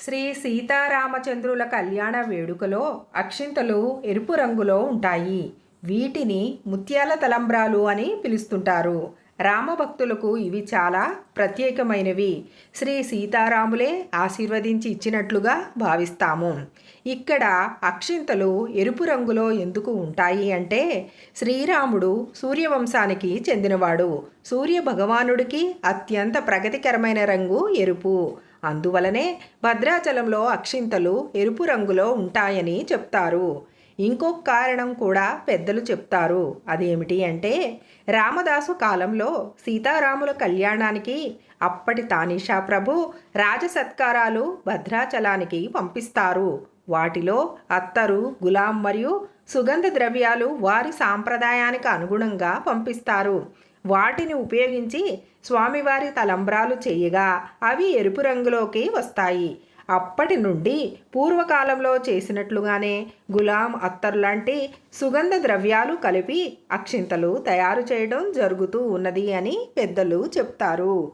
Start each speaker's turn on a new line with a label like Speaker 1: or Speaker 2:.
Speaker 1: శ్రీ సీతారామచంద్రుల కళ్యాణ వేడుకలో అక్షింతలు ఎరుపు రంగులో ఉంటాయి. వీటిని ముత్యాల తలంబ్రాలు అని పిలుస్తుంటారు. రామభక్తులకు ఇవి చాలా ప్రత్యేకమైనవి. శ్రీ సీతారాములే ఆశీర్వదించి ఇచ్చినట్లుగా భావిస్తాము. ఇక్కడ అక్షింతలు ఎరుపు రంగులో ఎందుకు ఉంటాయి అంటే శ్రీరాముడు సూర్యవంశానికి చెందినవాడు. సూర్య భగవానుడికి అత్యంత ప్రగతికరమైన రంగు ఎరుపు. అందువలనే భద్రాచలంలో అక్షింతలు ఎరుపు రంగులో ఉంటాయని చెప్తారు. ఇంకొక కారణం కూడా పెద్దలు చెప్తారు. అదేమిటి అంటే రామదాసు కాలంలో సీతారాముల కళ్యాణానికి అప్పటి తానీషా ప్రభు రాజసత్కారాలు భద్రాచలానికి పంపిస్తారు. వాటిలో అత్తరు గులాం మరియు సుగంధ ద్రవ్యాలు వారి సాంప్రదాయానికి అనుగుణంగా పంపిస్తారు. వాటిని ఉపయోగించి స్వామివారి తలంబ్రాలు చేయగా అవి ఎరుపు రంగులోకి వస్తాయి. అప్పటి నుండి పూర్వకాలంలో చేసినట్లుగానే గులాం అత్తర్ లాంటి సుగంధ ద్రవ్యాలు కలిపి అక్షింతలు తయారు చేయడం జరుగుతూ ఉన్నది అని పెద్దలు చెప్తారు.